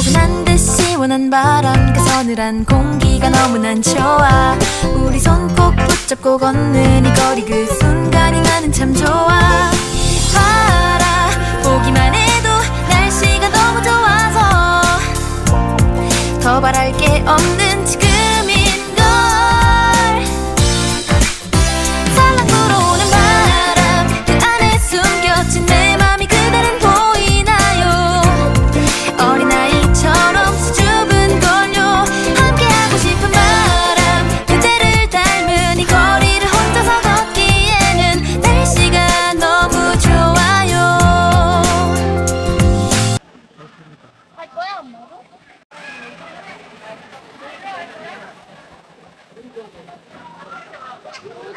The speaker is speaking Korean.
포근한 듯 시원한 바람. 그 서늘한 공기가 너무난 좋아. 우리 손 꼭 붙잡고 걷는 이 거리 그 순간이 나는 참 좋아. 봐라 보기만 해도 날씨가 너무 좋아서. 더 바랄 게 없는 지금 Hello.